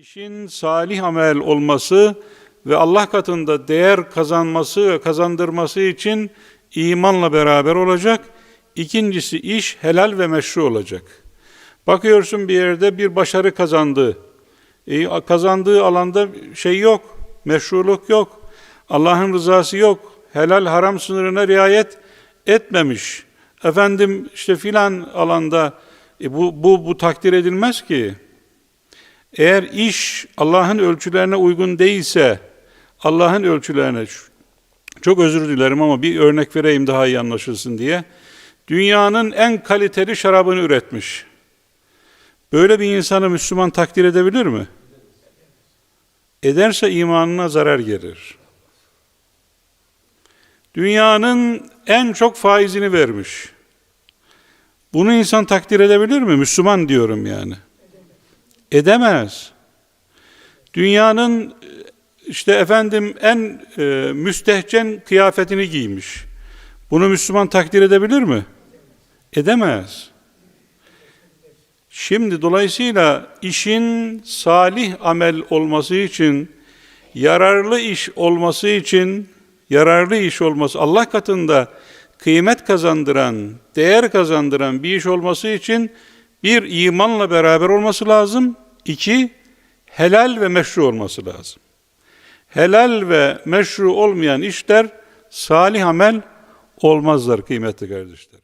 İşin salih amel olması ve Allah katında değer kazanması ve kazandırması için imanla beraber olacak. İkincisi iş helal ve meşru olacak. Bakıyorsun bir yerde bir başarı kazandı. E, kazandığı alanda şey yok, meşruluk yok. Allah'ın rızası yok. Helal haram sınırına riayet etmemiş. Efendim işte filan alanda e, bu, bu, bu takdir edilmez ki. Eğer iş Allah'ın ölçülerine uygun değilse, Allah'ın ölçülerine, çok özür dilerim ama bir örnek vereyim daha iyi anlaşılsın diye. Dünyanın en kaliteli şarabını üretmiş. Böyle bir insanı Müslüman takdir edebilir mi? Ederse imanına zarar gelir. Dünyanın en çok faizini vermiş. Bunu insan takdir edebilir mi? Müslüman diyorum yani. Edemez. Dünyanın işte efendim en e, müstehcen kıyafetini giymiş. Bunu Müslüman takdir edebilir mi? Edemez. Şimdi dolayısıyla işin salih amel olması için, yararlı iş olması için, yararlı iş olması, Allah katında kıymet kazandıran, değer kazandıran bir iş olması için bir imanla beraber olması lazım. İki, helal ve meşru olması lazım. Helal ve meşru olmayan işler salih amel olmazlar kıymetli kardeşler.